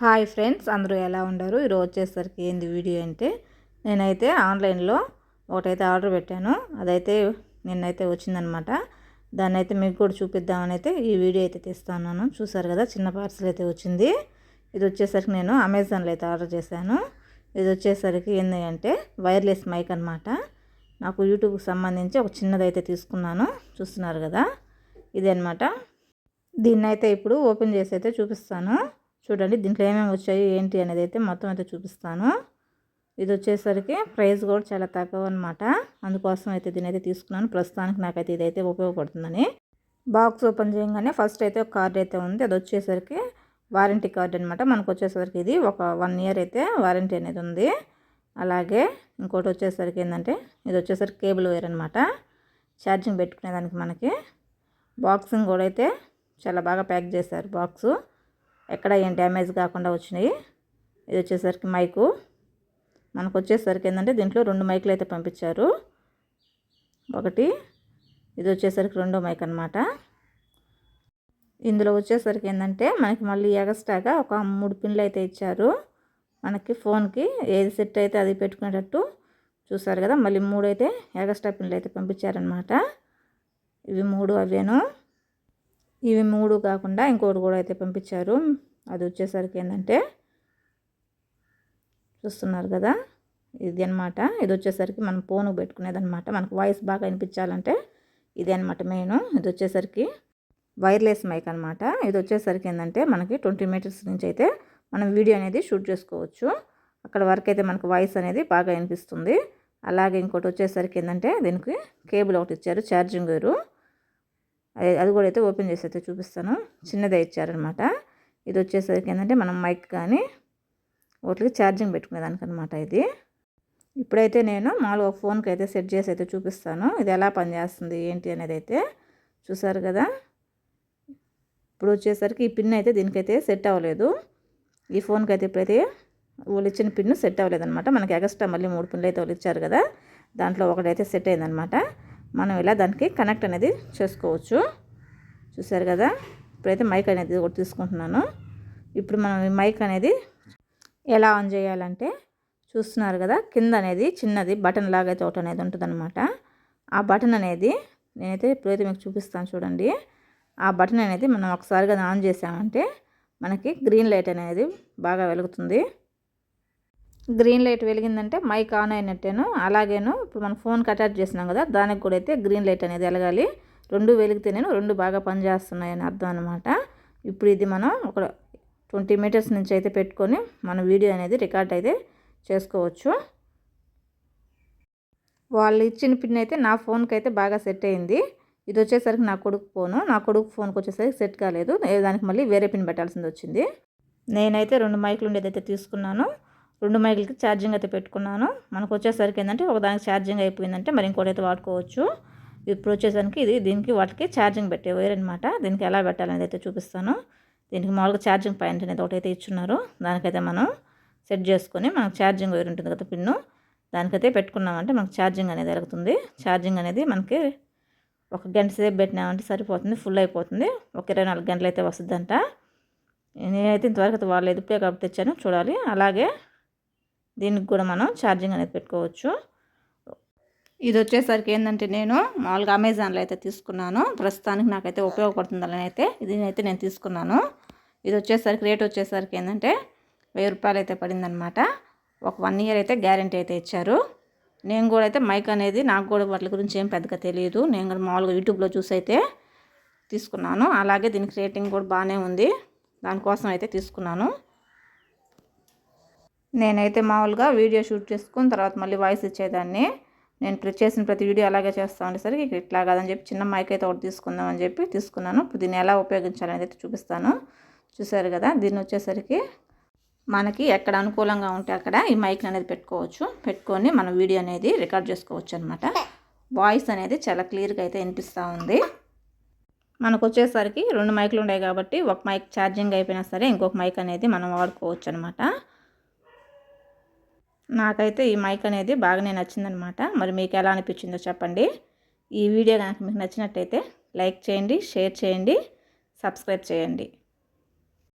Hi friends అందరూ ఎలా ఉండరు ఈరోజు వచ్చేసరికి ఏంది వీడియో అంటే నేనైతే ఆన్లైన్లో ఒకటైతే ఆర్డర్ పెట్టాను. అదైతే నిన్నైతే వచ్చిందనమాట. దాన్ని అయితే మీకు కూడా చూపిద్దామని అయితే ఈ వీడియో అయితే తీస్తున్నాను. చూసారు కదా చిన్న పార్సల్ అయితే వచ్చింది. ఇది వచ్చేసరికి నేను అమెజాన్లో అయితే ఆర్డర్ చేశాను. ఇది వచ్చేసరికి ఏంది అంటే వైర్లెస్ మైక్ అనమాట. నాకు యూట్యూబ్కి సంబంధించి ఒక చిన్నదైతే తీసుకున్నాను. చూస్తున్నారు కదా ఇది అనమాట దీన్ని అయితే ఇప్పుడు ఓపెన్ చేసి అయితే చూపిస్తాను. చూడండి దీంట్లో ఏమేమి వచ్చాయి ఏంటి అనేది అయితే మొత్తం అయితే చూపిస్తాను. ఇది వచ్చేసరికి ప్రైస్ కూడా చాలా తక్కువ అనమాట అందుకోసం అయితే దీని అయితే తీసుకున్నాను. ప్రస్తుతానికి నాకైతే ఇదైతే ఉపయోగపడుతుందని. బాక్స్ ఓపెన్ చేయగానే ఫస్ట్ అయితే ఒక కార్డ్ అయితే ఉంది. అది వచ్చేసరికి వారంటీ కార్డ్ అనమాట మనకు వచ్చేసరికి ఇది ఒక వన్ ఇయర్ అయితే వారంటీ అనేది ఉంది. అలాగే ఇంకోటి వచ్చేసరికి ఏంటంటే ఇది వచ్చేసరికి కేబుల్ వైర్ అనమాట ఛార్జింగ్ పెట్టుకునేదానికి మనకి బాక్సింగ్ కూడా అయితే చాలా బాగా ప్యాక్ చేశారు బాక్సు. ఎక్కడ ఏం డ్యామేజ్ కాకుండా వచ్చినాయి. ఇది వచ్చేసరికి మైకు. మనకు వచ్చేసరికి ఏంటంటే దీంట్లో రెండు మైకులు అయితే పంపించారు. ఒకటి ఇది వచ్చేసరికి రెండో మైక్ అనమాట ఇందులో వచ్చేసరికి ఏంటంటే మనకి మళ్ళీ ఎగస్ట్రాగా ఒక మూడు పిన్లు అయితే ఇచ్చారు. మనకి ఫోన్కి ఏది సెట్ అయితే అది పెట్టుకునేటట్టు చూసారు కదా మళ్ళీ మూడు అయితే ఎగస్ట్రా పిన్లు అయితే పంపించారనమాట ఇవి మూడు అవేను. ఇవి మూడు కాకుండా ఇంకోటి కూడా అయితే పంపించారు. అది వచ్చేసరికి ఏంటంటే చూస్తున్నారు కదా ఇది అనమాట ఇది వచ్చేసరికి మనం ఫోన్ పెట్టుకునేది అనమాట మనకు వాయిస్ బాగా వినిపించాలంటే ఇది అనమాట మెయిన్. ఇది వచ్చేసరికి వైర్లెస్ మైక్ అనమాట ఇది వచ్చేసరికి ఏంటంటే మనకి ట్వంటీ మీటర్స్ నుంచి అయితే మనం వీడియో అనేది షూట్ చేసుకోవచ్చు. అక్కడ వరకు అయితే మనకు వాయిస్ అనేది బాగా వినిపిస్తుంది. అలాగే ఇంకోటి వచ్చేసరికి ఏంటంటే దీనికి కేబుల్ ఒకటి ఇచ్చారు ఛార్జింగ్ వేరు. అది కూడా అయితే ఓపెన్ చేసి అయితే చూపిస్తాను. చిన్నదే ఇచ్చారనమాట. ఇది వచ్చేసరికి ఏంటంటే మనం మైక్ కానీ వాటికి ఛార్జింగ్ పెట్టుకునేదానికనమాట ఇది. ఇప్పుడైతే నేను మామూలుగా ఫోన్కి అయితే సెట్ చేసి అయితే చూపిస్తాను. ఇది ఎలా పనిచేస్తుంది ఏంటి అనేది అయితే చూసారు కదా. ఇప్పుడు వచ్చేసరికి ఈ పిన్ అయితే దీనికైతే సెట్ అవ్వలేదు. ఈ ఫోన్కి అయితే ఇప్పుడైతే వాళ్ళు ఇచ్చిన పిన్ సెట్ అవ్వలేదు అనమాట మనకి ఎగస్ట్రా మళ్ళీ మూడు పిన్లు అయితే వాళ్ళు ఇచ్చారు కదా. దాంట్లో ఒకటైతే సెట్ అయిందనమాట మనం ఇలా దానికి కనెక్ట్ అనేది చేసుకోవచ్చు. చూసారు కదా? ఇప్పుడైతే మైక్ అనేది ఒకటి తీసుకుంటున్నాను. ఇప్పుడు మనం ఈ మైక్ అనేది ఎలా ఆన్ చేయాలంటే చూస్తున్నారు కదా? కింద అనేది చిన్నది బటన్ లాగా అయితే ఒకటి అనేది ఉంటుందన్నమాట. ఆ బటన్ అనేది నేనైతే ఇప్పుడైతే మీకు చూపిస్తాను చూడండి. ఆ బటన్ అనేది మనం ఒకసారిగా ఆన్ చేసామంటే మనకి గ్రీన్ లైట్ అనేది బాగా వెలుగుతుంది. గ్రీన్ లైట్ వెలిగిందంటే మైక్ ఆన్ అయినట్టేను. అలాగేను ఇప్పుడు మనం ఫోన్కి అటాచ్ చేసినాం కదా దానికి కూడా అయితే గ్రీన్ లైట్ అనేది వెలగాలి. రెండు వెలిగితే నేను రెండు బాగా పనిచేస్తున్నాయని అర్థం అనమాట ఇప్పుడు ఇది మనం ఒక ట్వంటీ మీటర్స్ నుంచి అయితే పెట్టుకొని మన వీడియో అనేది రికార్డ్ అయితే చేసుకోవచ్చు. వాళ్ళు ఇచ్చిన పిన్ అయితే నా ఫోన్కి అయితే బాగా సెట్ అయింది. ఇది వచ్చేసరికి నా కొడుకు ఫోను. నా కొడుకు ఫోన్కి వచ్చేసరికి సెట్ కాలేదు. దానికి మళ్ళీ వేరే పిన్ పెట్టాల్సింది వచ్చింది. నేనైతే రెండు మైకులు ఉండేదైతే తీసుకున్నాను. రెండు మైకులకి ఛార్జింగ్ అయితే పెట్టుకున్నాను. మనకు వచ్చేసరికి ఏంటంటే ఒక దానికి ఛార్జింగ్ అయిపోయిందంటే మరి ఇంకోటి అయితే వాడుకోవచ్చు. ఇప్పుడు వచ్చేసరికి ఇది దీనికి వాటికి ఛార్జింగ్ పెట్టే వైర్ అనమాట దీనికి ఎలా పెట్టాలనేది అయితే చూపిస్తాను. దీనికి మామూలుగా ఛార్జింగ్ పాయింట్ అనేది ఒకటైతే ఇచ్చున్నారు. దానికైతే మనం సెట్ చేసుకొని మనకు ఛార్జింగ్ వైర్ ఉంటుంది కదా పిన్ను దానికైతే పెట్టుకున్నామంటే మనకు ఛార్జింగ్ అనేది జరుగుతుంది. ఛార్జింగ్ అనేది మనకి ఒక గంట సేపు పెట్టినామంటే సరిపోతుంది ఫుల్ అయిపోతుంది. ఒక ఇరవై నాలుగు గంటలు అయితే వస్తుందంట. నేనైతే ఇంతవరకు అయితే వాళ్ళు ఎదుపే కాబట్టి తెచ్చాను. చూడాలి. అలాగే దీనికి కూడా మనం ఛార్జింగ్ అనేది పెట్టుకోవచ్చు. ఇది వచ్చేసరికి ఏంటంటే నేను మామూలుగా అమెజాన్లో అయితే తీసుకున్నాను. ప్రస్తుతానికి నాకైతే ఉపయోగపడుతుందని అయితే అయితే నేను తీసుకున్నాను. ఇది వచ్చేసరికి రేట్ వచ్చేసరికి ఏంటంటే వెయ్యి రూపాయలు అయితే పడిందనమాట. ఒక వన్ ఇయర్ అయితే గ్యారంటీ అయితే ఇచ్చారు. నేను కూడా అయితే మైక్ అనేది నాకు కూడా వాటి గురించి ఏం పెద్దగా తెలియదు. నేను కూడా మామూలుగా యూట్యూబ్లో చూసి అయితే తీసుకున్నాను. అలాగే దీనికి రేటింగ్ కూడా బాగానే ఉంది. దానికోసం అయితే తీసుకున్నాను. నేనైతే మామూలుగా వీడియో షూట్ చేసుకుని తర్వాత మళ్ళీ వాయిస్ ఇచ్చేదాన్ని. నేను చేసిన ప్రతి వీడియో అలాగే చేస్తా ఉండేసరికి ఇట్లా కాదని చెప్పి చిన్న మైక్ అయితే ఒకటి తీసుకుందామని చెప్పి తీసుకున్నాను. ఇప్పుడు దీన్ని ఎలా ఉపయోగించాలనేది అయితే చూపిస్తాను. చూసారు కదా దీన్ని వచ్చేసరికి మనకి ఎక్కడ అనుకూలంగా ఉంటే అక్కడ ఈ మైక్ అనేది పెట్టుకోవచ్చు. పెట్టుకొని మన వీడియో అనేది రికార్డ్ చేసుకోవచ్చు అనమాట వాయిస్ అనేది చాలా క్లియర్గా అయితే వినిపిస్తూ ఉంది. మనకు వచ్చేసరికి రెండు మైకులు ఉన్నాయి కాబట్టి ఒక మైక్ ఛార్జింగ్ అయిపోయినా సరే ఇంకొక మైక్ అనేది మనం వాడుకోవచ్చు అనమాట నాకైతే ఈ మైక్ అనేది బాగానే నచ్చిందనమాట. మరి మీకు ఎలా అనిపించిందో చెప్పండి. ఈ వీడియో కనుక మీకు నచ్చినట్టయితే లైక్ చేయండి షేర్ చేయండి సబ్స్క్రైబ్ చేయండి.